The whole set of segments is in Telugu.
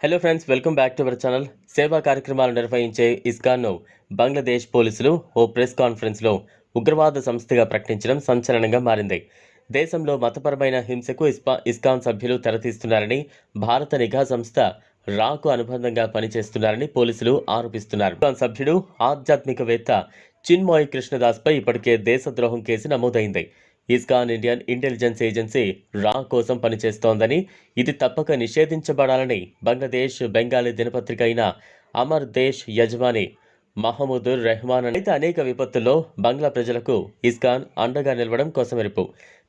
Hello friends welcome back to our channel సేవా కార్యక్రమాలు నిర్వహించే ఇస్కాన్ను బంగ్లాదేశ్ పోలీసులు ఓ ప్రెస్ కాన్ఫరెన్స్లో ఉగ్రవాద సంస్థగా ప్రకటించడం సంచలనంగా మారింది. దేశంలో మతపరమైన హింసకు ఇస్పా ఇస్కాన్ సభ్యులు తెరతీస్తున్నారని భారత నిఘా సంస్థ రాకు అనుబంధంగా పనిచేస్తున్నారని పోలీసులు ఆరోపిస్తున్నారు. ఇస్కాన్ సభ్యుడు ఆధ్యాత్మికవేత్త చిన్మోయ్ కృష్ణదాస్పై ఇప్పటికే దేశద్రోహం కేసు నమోదైంది. ఇస్కాన్ ఇండియన్ ఇంటెలిజెన్స్ ఏజెన్సీ రా కోసం పనిచేస్తోందని. ఇది తప్పక నిషేధించబడాలని బంగ్లాదేశ్ బెంగాలీ దినపత్రిక అయిన అమర్ దేశ్ యజమాని మహమూదుర్ రెహమాన్ అయితే అనేక విపత్తుల్లో బంగ్లా ప్రజలకు ఇస్కాన్ అండగా నిలవడం కోసమెరుపు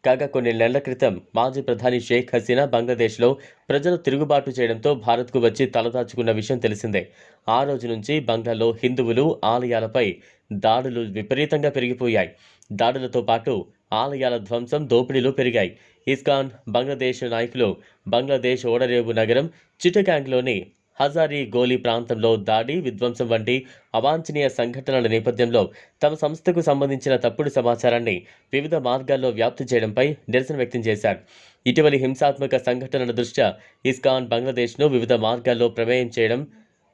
కాగా కొన్ని నెలల క్రితం మాజీ ప్రధాని షేక్ హసీనా బంగ్లాదేశ్లో ప్రజలు తిరుగుబాటు చేయడంతో భారత్కు వచ్చి తలదాచుకున్న విషయం తెలిసిందే. ఆ రోజు నుంచి బంగ్లాలో హిందువులు ఆలయాలపై దాడులు విపరీతంగా పెరిగిపోయాయి. దాడులతో పాటు ఆలయాల ధ్వంసం దోపిడీలు పెరిగాయి. ఇస్కాన్ బంగ్లాదేశ్ నాయకులు బంగ్లాదేశ్ ఓడరేవు నగరం చిటగాంగ్లోని హజారీ గోలీ ప్రాంతంలో దాడి విధ్వంసం వంటి అవాంఛనీయ సంఘటనల నేపథ్యంలో తమ సంస్థకు సంబంధించిన తప్పుడు సమాచారాన్ని వివిధ మార్గాల్లో వ్యాప్తి చేయడంపై నిరసన వ్యక్తం చేశారు. ఇటీవలి హింసాత్మక సంఘటనల దృష్ట్యా ఇస్కాన్ బంగ్లాదేశ్ను వివిధ మార్గాల్లో ప్రమేయం చేయడం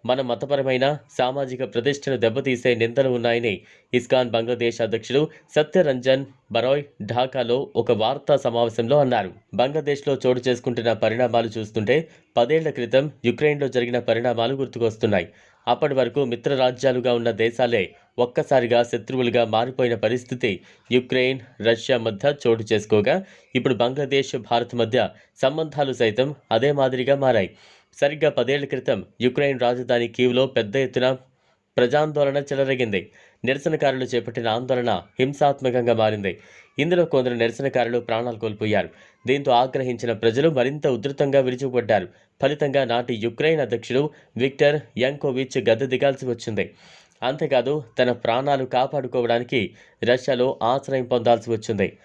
మన మతపరమైన సామాజిక ప్రతిష్టను దెబ్బతీసే నిందలు ఉన్నాయని ఇస్కాన్ బంగ్లాదేశ్ అధ్యక్షుడు సత్యరంజన్ బరోయ్ ఢాకాలో ఒక వార్తా సమావేశంలో అన్నారు. బంగ్లాదేశ్లో చోటు చేసుకుంటున్న పరిణామాలు చూస్తుంటే పదేళ్ళ క్రితం యుక్రెయిన్లో జరిగిన పరిణామాలు గుర్తుకొస్తున్నాయి. అప్పటి వరకు మిత్ర రాజ్యాలుగా ఉన్న దేశాలే ఒక్కసారిగా శత్రువులుగా మారిపోయిన పరిస్థితి యుక్రెయిన్ రష్యా మధ్య చోటు చేసుకోగా ఇప్పుడు బంగ్లాదేశ్ భారత్ మధ్య సంబంధాలు సైతం అదే మాదిరిగా మారాయి. సరిగ్గా పదేళ్ళ క్రితం యుక్రెయిన్ రాజధాని కీవ్లో పెద్ద ఎత్తున ప్రజాందోళన చెలరేగింది. నిరసనకారులు చేపట్టిన ఆందోళన హింసాత్మకంగా మారింది. ఇందులో కొందరు నిరసనకారులు ప్రాణాలు కోల్పోయారు. దీంతో ఆగ్రహించిన ప్రజలు మరింత ఉధృతంగా విరుచుకుపడ్డారు. ఫలితంగా నాటి యుక్రెయిన్ అధ్యక్షుడు విక్టర్ యాంకోవిచ్ గద్దె దిగాల్సి వచ్చింది. అంతేకాదు తన ప్రాణాలు కాపాడుకోవడానికి రష్యాలో ఆశ్రయం పొందాల్సి వచ్చింది.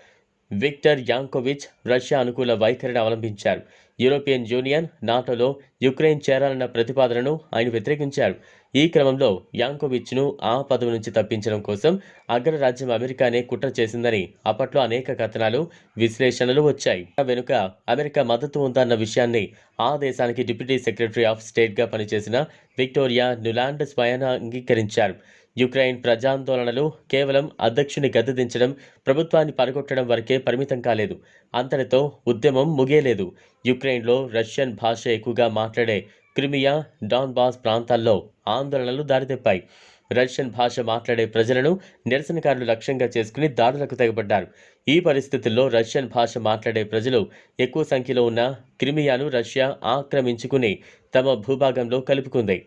విక్టర్ యాంకోవిచ్ రష్యా అనుకూల వైఖరిని అవలంబించారు. యూరోపియన్ యూనియన్ నాటోలో యుక్రెయిన్ చేరాలన్న ప్రతిపాదనను ఆయన వ్యతిరేకించారు. ఈ క్రమంలో యాంకోవిచ్ను ఆ పదవి నుంచి తప్పించడం కోసం అగ్రరాజ్యం అమెరికానే కుట్ర చేసిందని అప్పట్లో అనేక కథనాలు విశ్లేషణలు వచ్చాయి. వెనుక అమెరికా మద్దతు ఉందన్న విషయాన్ని ఆ దేశానికి డిప్యూటీ సెక్రటరీ ఆఫ్ స్టేట్గా పనిచేసిన విక్టోరియా నులాండ్ స్వయాన అంగీకరించారు. యుక్రెయిన్ ప్రజాందోళనలు కేవలం అధ్యక్షుని గద్దెదించడం ప్రభుత్వాన్ని పడగొట్టడం వరకే పరిమితం కాలేదు. అంతటితో ఉద్యమం ముగియలేదు. యుక్రెయిన్లో రష్యన్ భాష ఎక్కువగా మాట్లాడే క్రిమియా డాన్బాస్ ప్రాంతాల్లో ఆందోళనలు దారితెప్పాయి. రష్యన్ భాష మాట్లాడే ప్రజలను నిరసనకారులు లక్ష్యంగా చేసుకుని దాడులకు తెగబడ్డారు. ఈ పరిస్థితుల్లో రష్యన్ భాష మాట్లాడే ప్రజలు ఎక్కువ సంఖ్యలో ఉన్న క్రిమియాను రష్యా ఆక్రమించుకుని తమ భూభాగంలో కలుపుకుంది.